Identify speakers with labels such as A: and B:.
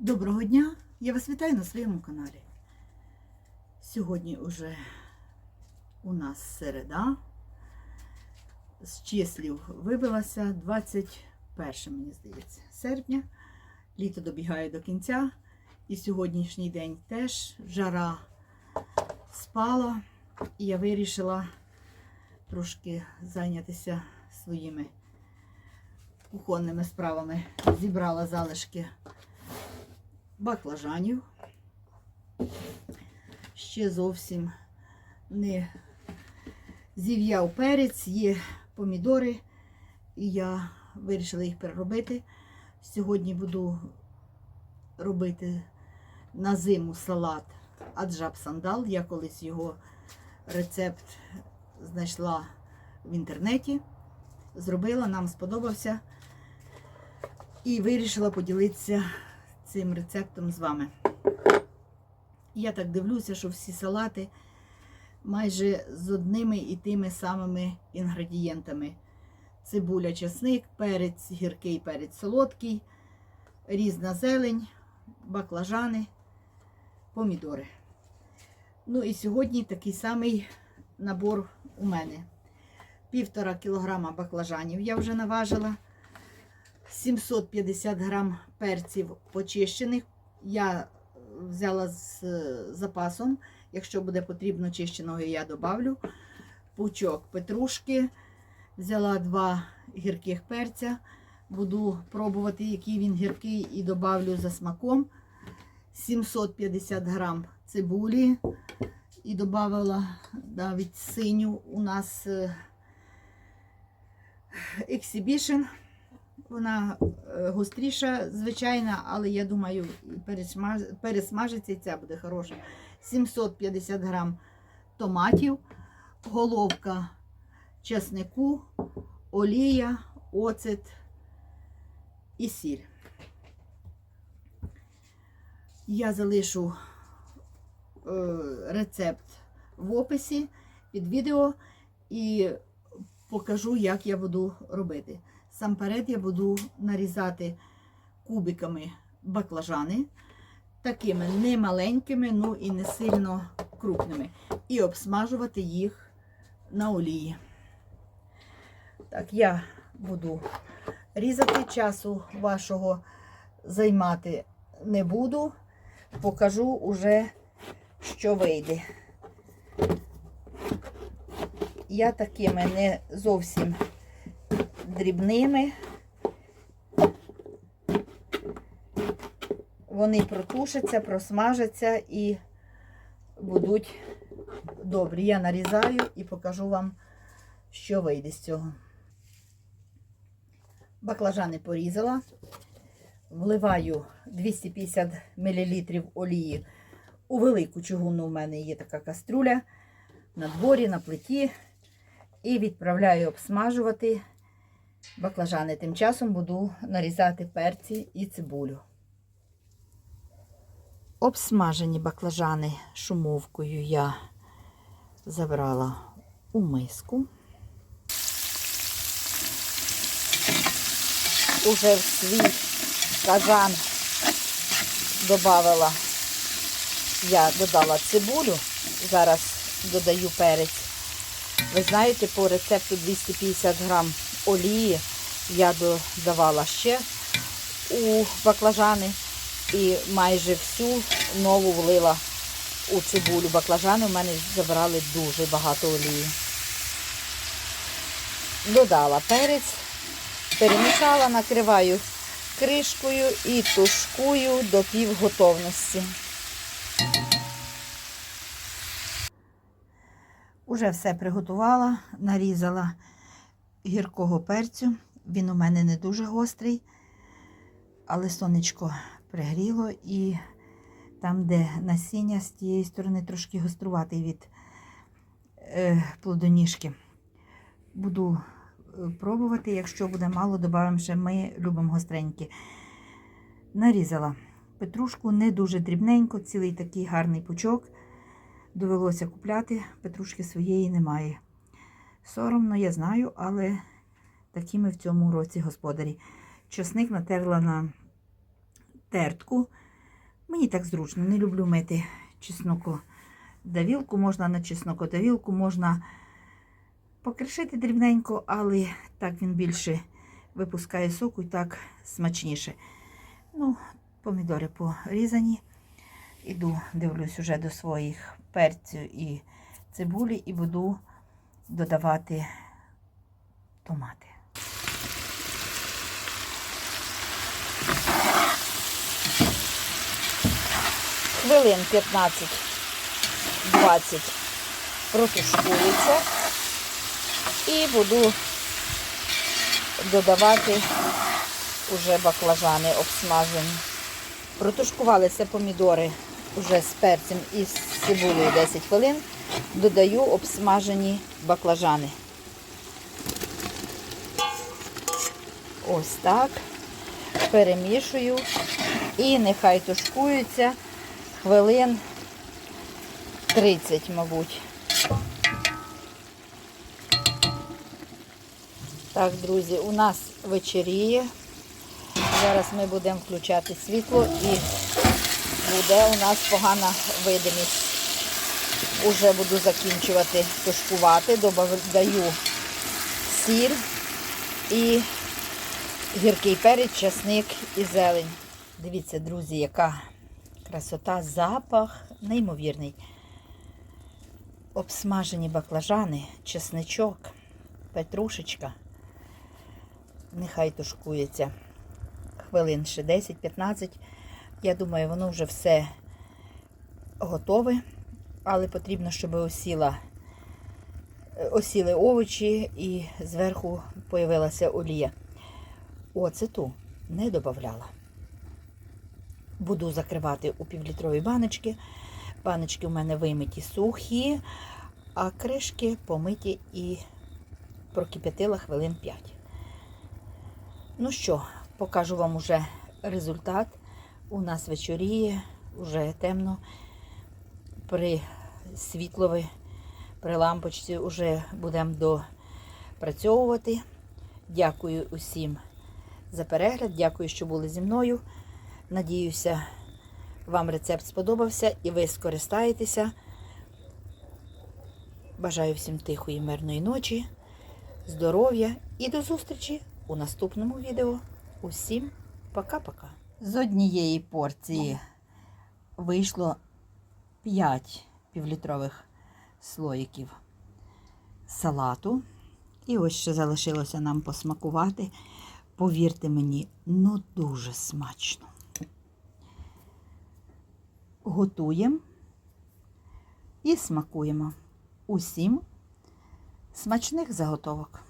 A: Доброго дня! Я вас вітаю на своєму каналі. Сьогодні уже у нас середа. З числів вибилася 21, мені здається, серпня. Літо добігає до кінця. І сьогоднішній день теж жара спала. І я вирішила трошки зайнятися своїми кухонними справами. Зібрала залишки баклажанів. Ще зовсім не зів'яв перець, є помідори, і я вирішила їх переробити. Сьогодні буду робити на зиму салат аджаб сандал. Я колись його рецепт знайшла в інтернеті, зробила, нам сподобався і вирішила поділитися цим рецептом з вами. Я так дивлюся, що всі салати майже з одними і тими самими інгредієнтами. Цибуля, чесник, перець гіркий, перець солодкий, різна зелень, баклажани, помідори. Ну і сьогодні такий самий набор у мене. Півтора кілограма баклажанів я вже наважила. 750 грам перців почищених. Я взяла з запасом. Якщо буде потрібно чищеного, я добавлю. Пучок петрушки. Взяла два гірких перця. Буду пробувати, який він гіркий, і добавлю за смаком. 750 грам цибулі. І додавала навіть синю у нас е, Exhibition. Вона е, гостріша, звичайна, але я думаю, пересмажиться і ця буде хороша. 750 грам томатів, головка чеснику, олія, оцет і сіль. Я залишу е, рецепт в описі під відео і покажу, як я буду робити. Сам перед я буду нарізати кубиками баклажани, такими не маленькими, ну і не сильно крупними. І обсмажувати їх на олії. Так, я буду різати часу вашого займати не буду. Покажу уже, що вийде. Я такими не зовсім дрібними. Вони протушаться, просмажаться і будуть добрі. Я нарізаю і покажу вам, що вийде з цього. Баклажани порізала, вливаю 250 мл олії у велику чугунну. У мене є така каструля на дворі, на плиті. І відправляю обсмажувати баклажани. Тим часом буду нарізати перці і цибулю. Обсмажені баклажани шумовкою я забрала у миску. Уже в свій казан додала, я додала цибулю, зараз додаю перець. Ви знаєте, по рецепту 250 грам олії я додавала ще у баклажани і майже всю нову влила у цибулю. Баклажани в мене забрали дуже багато олії. Додала перець, перемішала, накриваю кришкою і тушкую до півготовності. Уже все приготувала, нарізала гіркого перцю. Він у мене не дуже гострий, але сонечко пригріло і там, де насіння з тієї сторони трошки гоструватий від е, плодоніжки. Буду е, пробувати, якщо буде мало, додамо ще ми любимо гостренькі. Нарізала петрушку не дуже дрібненько, цілий такий гарний пучок. Довелося купляти, петрушки своєї немає. Соромно, я знаю, але такі ми в цьому році господарі. Чесник натерла на тертку Мені так зручно, не люблю мити чеснокодавілку, можна на чеснокодавілку, можна покришити дрібненько, але так він більше випускає соку і так смачніше. Ну, помідори порізані. Іду, дивлюсь уже до своїх перцю і цибулі і буду додавати томати. Хвилин 15-20 протушкується і буду додавати уже баклажани обсмажені. Протушкувалися помідори вже з перцем і з цибулею 10 хвилин. Додаю обсмажені баклажани. Ось так. Перемішую і нехай тушкуються хвилин 30, мабуть. Так, друзі, у нас вечеріє. Зараз ми будемо включати світло і буде у нас погана видимість. Уже буду закінчувати тушкувати, додаю сіль і гіркий перець, часник і зелень. Дивіться, друзі, яка красота, запах неймовірний. Обсмажені баклажани, чесничок, петрушечка. Нехай тушкується хвилин ще 10-15. Я думаю, воно вже все готове, але потрібно, щоб осіла, осіли овочі і зверху появилася олія. Оцету не додавала. Буду закривати у півлітрові баночки. Баночки у мене вимиті сухі, а кришки помиті і прокип'ятила хвилин 5. Ну що, покажу вам уже результат. У нас вечоріє, вже темно. При світлові, при лампочці вже будемо допрацьовувати. Дякую усім за перегляд. Дякую, що були зі мною. Надіюся, вам рецепт сподобався і ви скористаєтеся. Бажаю всім тихої, мирної ночі, здоров'я і до зустрічі у наступному відео. Усім пока-пока. З однієї порції вийшло 5 півлітрових слоїків салату. І ось ще залишилося нам посмакувати. Повірте мені, ну дуже смачно. Готуємо і смакуємо. Усім смачних заготовок.